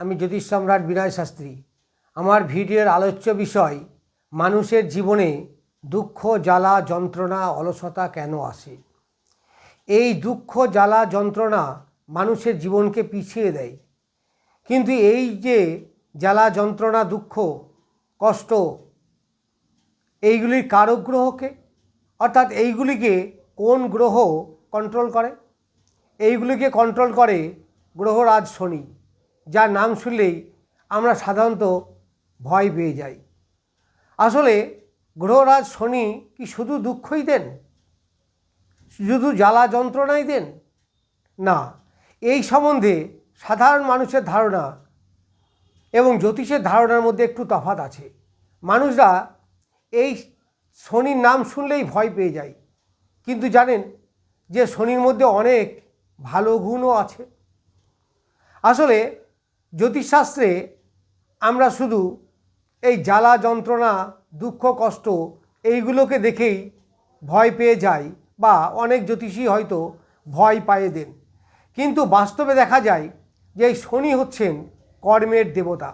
আমি জ্যোতিষ সম্রাট বিনয় শাস্ত্রী। আমার ভিডিওর আলোচ্য বিষয়, মানুষের জীবনে দুঃখ, জ্বালা, যন্ত্রণা, অলসতা কেন আসে? এই দুঃখ, জ্বালা, যন্ত্রণা মানুষের জীবনকে পিছিয়ে দেয়। কিন্তু এই যে জ্বালা, যন্ত্রণা, দুঃখ, কষ্ট, এইগুলির কারক গ্রহকে অর্থাৎ এইগুলিকে কোন গ্রহ কন্ট্রোল করে? এইগুলিকে কন্ট্রোল করে গ্রহরাজ শনি। যার নাম শুনলেই আমরা সাধারণত ভয় পেয়ে যাই। আসলে গ্রহরাজ শনি কি শুধু দুঃখই দেন? শুধু জ্বালা যন্ত্রণাই দেন? না, এই সম্বন্ধে সাধারণ মানুষের ধারণা এবং জ্যোতিষের ধারণার মধ্যে একটু তফাৎ আছে। মানুষরা এই শনির নাম শুনলেই ভয় পেয়ে যায়। কিন্তু জানেন যে শনির মধ্যে অনেক ভালো গুণও আছে। আসলে জ্যোতিষশাস্ত্রে আমরা শুধু এই জ্বালা যন্ত্রণা, দুঃখ, কষ্ট এইগুলোকে দেখেই ভয় পেয়ে যাই বা অনেক জ্যোতিষী হয়তো ভয় পাইয়ে দেন। কিন্তু বাস্তবে দেখা যায় যে এই শনি হচ্ছেন কর্মের দেবতা।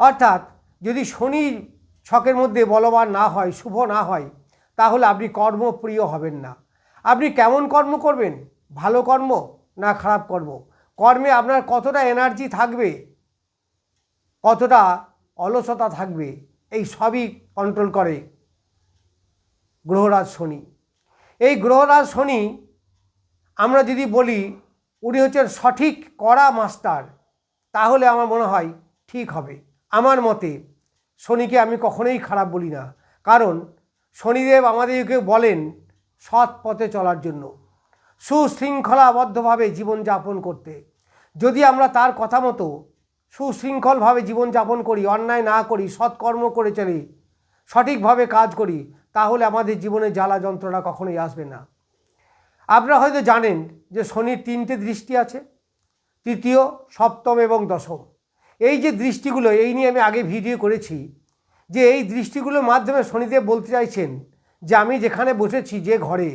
অর্থাৎ যদি শনি ছকের মধ্যে বলবান না হয়, শুভ না হয়, তাহলে আপনি কর্মপ্রিয় হবেন না। আপনি কেমন কর্ম করবেন? ভালো কর্ম না খারাপ কর্ম? কর্মে আপনার কতটা এনার্জি থাকবে, কতটা অলসতা থাকবে, এই সবই কন্ট্রোল করে গ্রহরাজ শনি। এই গ্রহরাজ শনি, আমরা যদি বলি, উনি হচ্ছেন সঠিক কড়া মাস্টার তাহলে আমার মনে হয় ঠিক হবে। আমার মতে, শনিকে আমি কখনোই খারাপ বলি না। কারণ, শনিদেব আমাদেরকে বলেন সৎ পথে চলার জন্য। সুশৃঙ্খলাবদ্ধভাবে জীবনযাপন করতে। যদি আমরা তার কথা মতো সুশৃঙ্খলভাবে জীবনযাপন করি, অন্যায় না করি, সৎকর্ম করে চলি, সঠিকভাবে কাজ করি, তাহলে আমাদের জীবনে জ্বালা যন্ত্রণা কখনোই আসবে না। আপনারা হয়তো জানেন যে শনির তিনটে দৃষ্টি আছে, তৃতীয়, সপ্তম এবং দশম। এই যে দৃষ্টিগুলো, এই নিয়ে আমি আগে ভিডিও করেছি যে এই দৃষ্টিগুলোর মাধ্যমে শনিদেব বলতে চাইছেন যে আমি যেখানে বসেছি, যে ঘরে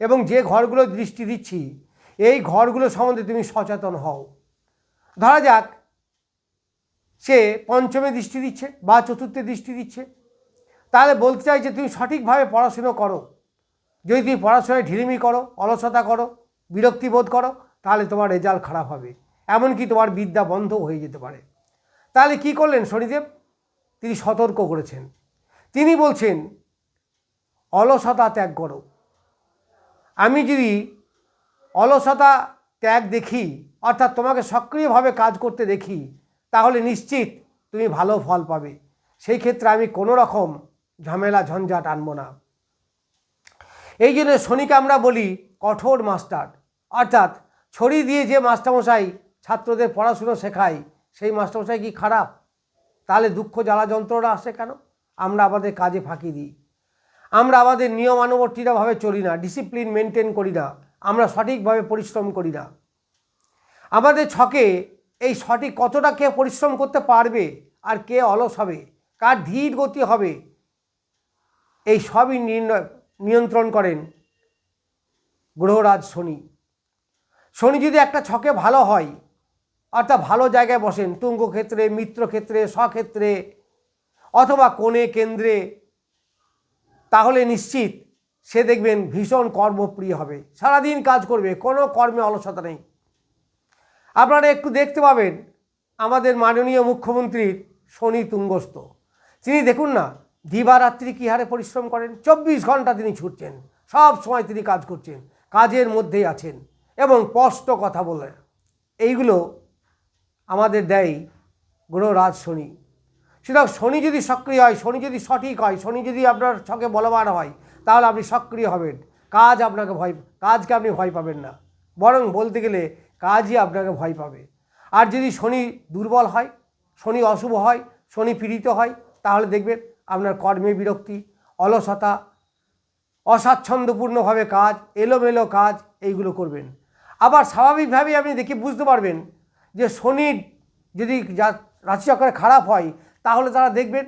এবং যে ঘরগুলো দৃষ্টি দিচ্ছি, এই ঘরগুলো সম্বন্ধে তুমি সচেতন হও। ধরা যাক, সে পঞ্চমে দৃষ্টি দিচ্ছে বা চতুর্থে দৃষ্টি দিচ্ছে। তাহলে বলতে চাই যে তুমি সঠিকভাবে পড়াশুনো করো। যদি তুমি পড়াশোনায় ঢিলিমি করো, অলসতা করো, বিরক্তি বোধ করো, তাহলে তোমার রেজাল্ট খারাপ হবে। এমনকি তোমার বিদ্যা বন্ধ হয়ে যেতে পারে। তাহলে কি করলেন শনিদেব? তিনি সতর্ক করেছেন। তিনি বলছেন, অলসতা ত্যাগ করো। আমি যদি অলসতা ত্যাগ দেখি, অর্থাৎ তোমাকে সক্রিয়ভাবে কাজ করতে দেখি, তাহলে নিশ্চিত তুমি ভালো ফল পাবে। সেই ক্ষেত্রে আমি কোনো রকম ঝামেলা, ঝঞ্ঝাট আনব না। এই জন্য শনিকে আমরা বলি কঠোর মাস্টার। অর্থাৎ ছড়ি দিয়ে যে মাস্টারমশাই ছাত্রদের পড়াশুনো শেখায়, সেই মাস্টারমশাই কি খারাপ? তাহলে দুঃখ, জ্বালা, যন্ত্রণা আসে কেন? আমরা আমাদের কাজে ফাঁকি দিই। আমরা আমাদের নিয়মানুবর্তিতাভাবে চলি না ডিসিপ্লিন মেনটেন করি না, আমরা সঠিকভাবে পরিশ্রম করি না। আমাদের ছকে এই সঠিক কতটা কে পরিশ্রম করতে পারবে আর কে অলস হবে, কার ধীর গতি হবে, এই সবই নির্ণয়, নিয়ন্ত্রণ করেন গ্রহরাজ শনি। শনি যদি একটা ছকে ভালো হয়, অর্থাৎ ভালো জায়গায় বসেন তুঙ্গ ক্ষেত্রে মিত্র ক্ষেত্রে স্বক্ষেত্রে, অথবা কোণে, কেন্দ্রে তাহলে নিশ্চিত সে দেখবেন ভীষণ কর্মপ্রিয় হবে। সারাদিন কাজ করবে, কোনো কর্মে অলসতা নেই। আপনারা একটু দেখতে পাবেন, আমাদের মাননীয় মুখ্যমন্ত্রীর শনি তুঙ্গস্থ। তিনি দেখুন না, দিবারাত্রি কী হারে পরিশ্রম করেন? চব্বিশ ঘণ্টা তিনি ছুটছেন। সব সময় তিনি কাজ করছেন, কাজের মধ্যেই আছেন এবং স্পষ্ট কথা বলেন এইগুলো আমাদের দেয় গ্রহরাজ শনি। সুতরাং শনি যদি সক্রিয় হয়, শনি যদি সঠিক হয়, শনি যদি আপনার ছকে বলবান হয়, তাহলে আপনি সক্রিয় হবেন। কাজ আপনাকে ভয়, কাজকে আপনি ভয় পাবেন না। বরং বলতে গেলে কাজই আপনাকে ভয় পাবে। আর যদি শনি দুর্বল হয়, শনি অশুভ হয়, শনি পীড়িত হয়, তাহলে দেখবেন আপনার কর্মে বিরক্তি, অলসতা, অস্বাচ্ছন্দ্যপূর্ণভাবে কাজ, এলোমেলো কাজ, এইগুলো করবেন। আবার স্বাভাবিকভাবেই আপনি দেখে বুঝতে পারবেন যে শনির যদি যা রাশিচক্রে খারাপ হয় তাহলে তারা দেখবেন,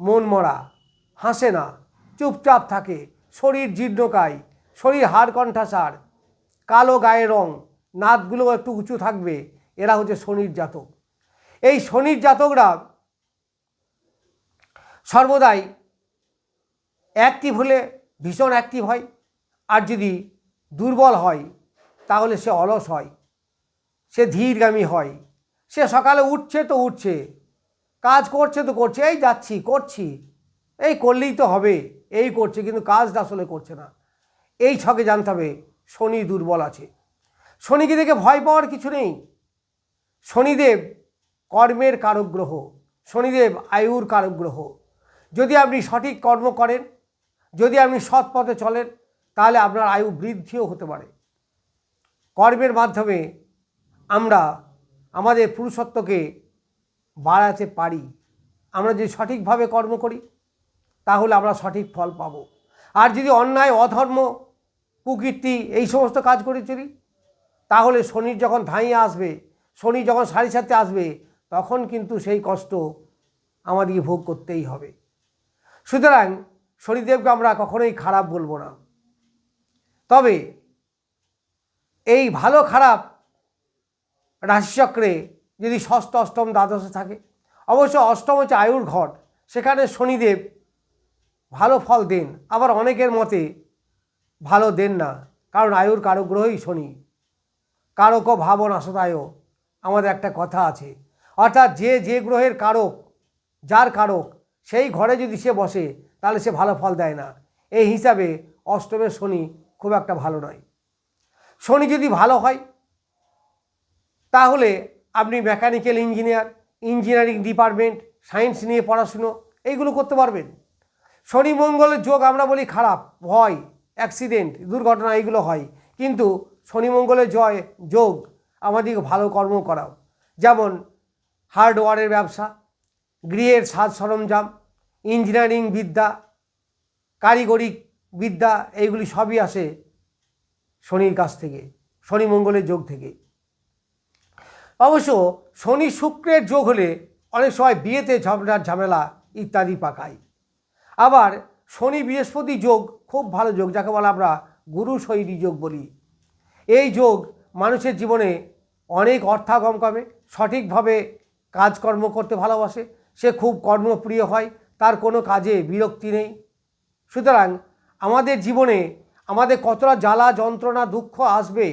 মন মরা, হাসে না, চুপচাপ থাকে, শরীর জীর্ণকায়, শরীর হাড় কণ্ঠাসার, কালো গায়ের রং নাতগুলো একটু উঁচু থাকবে, এরা হচ্ছে শনির জাতক। এই শনির জাতকরা সর্বদাই অ্যাক্টিভ হলে ভীষণ অ্যাক্টিভ হয়, আর যদি দুর্বল হয়, তাহলে সে অলস হয়, সে ধীরগামী হয়, সে সকালে উঠছে তো উঠছে কাজ করছে তো করছে, এই যাচ্ছি, করছি। এই করলেই তো হবে, এই করছে, কিন্তু কাজটা আসলে করছে না। এই ছকে জানতে হবে, শনি দুর্বল আছে। শনিকে দেখে ভয় পাওয়ার কিছু নেই। শনিদেব কর্মের কারক গ্রহ শনিদেব আয়ুর কারক গ্রহ যদি আপনি সঠিক কর্ম করেন, যদি আপনি সৎ পথে চলেন, তাহলে আপনার আয়ু বৃদ্ধিও হতে পারে। কর্মের মাধ্যমে আমরা আমাদের পুরুষত্বকে বাড়াতে পারি, আমরা যদি সঠিকভাবে কর্ম করি, তাহলে আমরা সঠিক ফল পাব। আর যদি অন্যায়, অধর্ম, কুকীর্তি এই সমস্ত কাজ করে চলি, তাহলে শনির যখন ধাঁইয়ে আসবে, শনি যখন সাড়ে সাথে আসবে, তখন কিন্তু সেই কষ্ট আমাদেরকে ভোগ করতেই হবে। সুতরাং শনিদেবকে আমরা কখনোই খারাপ বলব না। তবে এই ভালো খারাপ রাশিচক্রে যদি ষষ্ঠ অষ্টম দ্বাদশে থাকে। অবশ্য অষ্টম হচ্ছে আয়ুর ঘট। সেখানে শনিদেব ভালো ফল দেন। আবার অনেকের মতে ভালো দেন না। কারণ আয়ুর কারক গ্রহই শনি। কারক ভাবন আসতায় আমাদের একটা কথা আছে। অর্থাৎ যে যে গ্রহের কারক, যার কারক, সেই ঘরে যদি সে বসে, তাহলে সে ভালো ফল দেয় না। এই হিসাবে অষ্টমের শনি খুব একটা ভালো নয়। শনি যদি ভালো হয়, তাহলে আপনি mechanical engineer engineering department science নিয়ে পড়াশুনো, এইগুলো করতে পারবেন। শনি মঙ্গলের যোগ আমরা বলি খারাপ, ভয় অ্যাক্সিডেন্ট দুর্ঘটনা, এইগুলো হয়। কিন্তু শনি মঙ্গলের জয়, যোগ, আমাদেরকে ভালো কর্ম করাও। যেমন হার্ডওয়ারের ব্যবসা গৃহের সাজ সরঞ্জাম ইঞ্জিনিয়ারিং বিদ্যা, কারিগরি বিদ্যা, এইগুলি সবই আসে শনির কাছ থেকে, শনি মঙ্গলের যোগ থেকে। অবশ্য শনি শুক্রের যোগ হলে অনেক সময় বিয়েতে ঝগড়ার ঝামেলা ইত্যাদি পাকায়। আবার শনি বৃহস্পতি যোগ খুব ভালো যোগ, যাকে বলা আমরা গুরু শৈলী যোগ বলি। এই যোগ মানুষের জীবনে অনেক অর্থাগম কমে সঠিকভাবে কাজকর্ম করতে ভালোবাসে, সে খুব কর্মপ্রিয় হয়, তার কোনো কাজে বিরক্তি নেই। সুতরাং আমাদের জীবনে আমাদের কতটা জ্বালা, যন্ত্রণা, দুঃখ আসবে,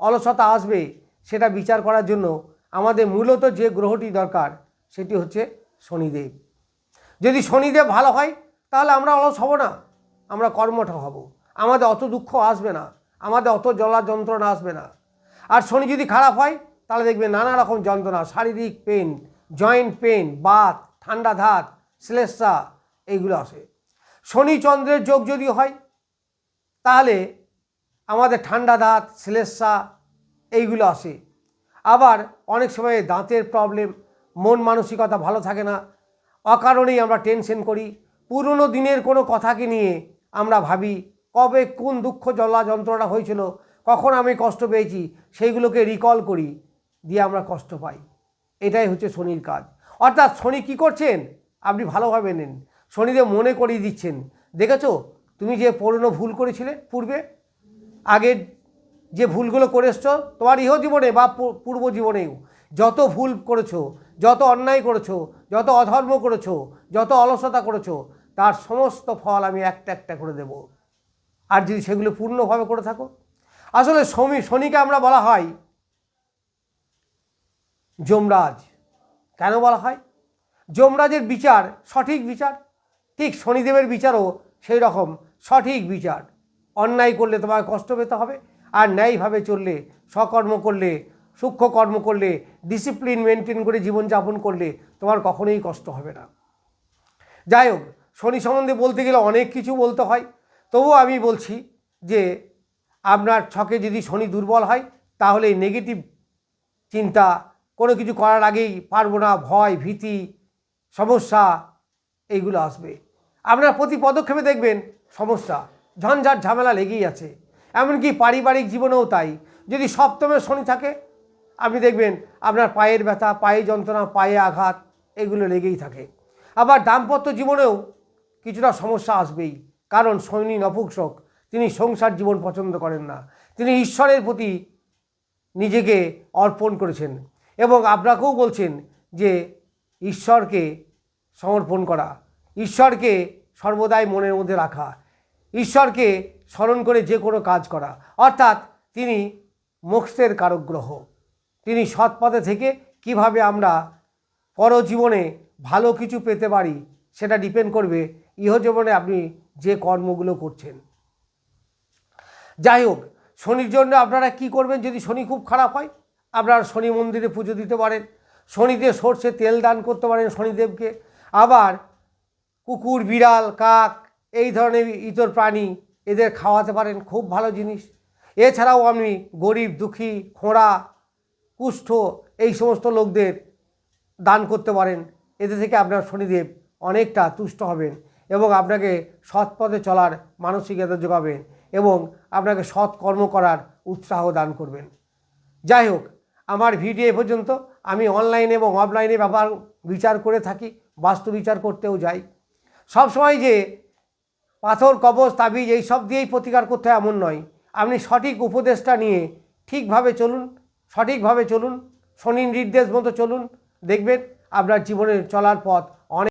অলসতা আসবে সেটা বিচার করার জন্য আমাদের মূলত যে গ্রহটি দরকার, সেটি হচ্ছে শনিদেব। যদি শনিদেব ভালো হয়, তাহলে আমরা অলস হব না, আমরা কর্মঠ হব। আমাদের অত দুঃখ আসবে না, আমাদের অত জ্বলা যন্ত্রণা আসবে না। আর শনি যদি খারাপ হয়, তাহলে দেখবে নানা রকম যন্ত্রণা, শারীরিক পেন জয়েন্ট পেন বাত ঠান্ডা ধাত, শ্লেষা, এইগুলো আসে। শনি চন্দ্রের যোগ যদি হয়, তাহলে আমাদের ঠান্ডা দাঁত শ্লেষা এইগুলো আসে। আবার অনেক সময় দাঁতের প্রবলেম মন মানসিকতা ভালো থাকে না। অকারণেই আমরা টেনশন করি। পুরনো দিনের কোনো কথাকে নিয়ে আমরা ভাবি, কবে কোন দুঃখ জ্বলা যন্ত্রণা হয়েছিল, কখন আমি কষ্ট পেয়েছি, সেইগুলোকে রিকল করি, দিয়ে আমরা কষ্ট পাই। এটাই হচ্ছে শনির কাজ। অর্থাৎ শনি কী করছেন? আপনি ভালোভাবে নেন। শনিদেব মনে করিয়ে দিচ্ছেন। দেখেছ? তুমি যে পুরনো ভুল করেছিলে পূর্বে, আগের যে ভুলগুলো করে এসছো, তোমার ইহ জীবনে বা পূর্ব জীবনেও যত ভুল করেছ, যত অন্যায় করেছ, যত অধর্ম করেছ, যত অলসতা করেছ, তার সমস্ত ফল আমি একটা একটা করে দেব। আর যদি সেগুলো পূর্ণভাবে করে থাকো। আসলে শনি শনিকে আমরা বলা হয় যমরাজ। কেন বলা হয়? যমরাজের বিচার সঠিক বিচার। ঠিক শনিদেবের বিচারও সেই রকম সঠিক বিচার। অন্যায় করলে তোমাকে কষ্ট পেতে হবে। আর ন্যায়ভাবে চললে, সকর্ম করলে, সূক্ষ্ম কর্ম করলে ডিসিপ্লিন মেনটেন করে জীবনযাপন করলে তোমার কখনোই কষ্ট হবে না। যাই হোক, শনি সম্বন্ধে বলতে গেলে অনেক কিছু বলতে হয়। তবুও আমি বলছি যে, আপনার ছকে যদি শনি দুর্বল হয়, তাহলে নেগেটিভ চিন্তা কোনো কিছু করার আগেই পারব না ভয়, ভীতি, সমস্যা এইগুলো আসবে। আপনার প্রতি পদক্ষেপে দেখবেন সমস্যা, ঝঞ্ঝাট ঝামেলা লেগেই আছে। এমনকি পারিবারিক জীবনেও তাই। যদি সপ্তমে শনি থাকে, আপনি দেখবেন আপনার পায়ের ব্যথা, পায়ে যন্ত্রণা, পায়ে আঘাত, এগুলো লেগেই থাকে। আবার দাম্পত্য জীবনেও কিছুটা সমস্যা আসবেই, কারণ শনি নপুংসক তিনি সংসার জীবন পছন্দ করেন না। তিনি ঈশ্বরের প্রতি নিজেকে অর্পণ করেছেন এবং আপনাকেও বলছেন যে, ঈশ্বরকে সমর্পণ করা, ঈশ্বরকে সর্বদাই মনের মধ্যে রাখা ঈশ্বরকে স্মরণ করে যে কোনো কাজ করা। অর্থাৎ তিনি মোক্ষের কারক গ্রহ তিনি সৎ পথে থেকে কীভাবে আমরা পরজীবনে ভালো কিছু পেতে পারি, সেটা ডিপেন্ড করবে। ইহজীবনে আপনি যে কর্মগুলো করছেন। যাই হোক শনির জন্য আপনারা কি করবেন? যদি শনি খুব খারাপ হয়, আপনারা শনি মন্দিরে পুজো দিতে পারেন। শনিতে সর্ষে তেল দান করতে পারেন শনিদেবকে। আবার কুকুর, বিড়াল, কাক এই ধরনের ইতর প্রাণী এদের খাওয়াতে পারেন, খুব ভালো জিনিস। এছাড়াও আপনি গরিব, দুঃখী, খোঁড়া, কুষ্ঠ এই সমস্ত লোকদের দান করতে পারেন। এতে থেকে আপনার শনিদেব অনেকটা তুষ্ট হবেন এবং আপনাকে সৎ পথে চলার মানসিকতা যোগাবেন এবং আপনাকে সৎ কর্ম করার উৎসাহ দান করবেন। যাই হোক, আমার ভিডিও পর্যন্ত। আমি অনলাইন এবং অফলাইনে ব্যাপার বিচার করে থাকি, বাস্তু বিচার করতেও যাই। সবসময় যে পাথর, কবজ, তাবিজ এই সব দিয়েই প্রতিকার করতে হয়, এমন নয়। আপনি সঠিক উপদেশটা নিয়ে ঠিকভাবে চলুন, সঠিকভাবে চলুন শনির নির্দেশ মতো চলুন, দেখবেন আপনার জীবনের চলার পথ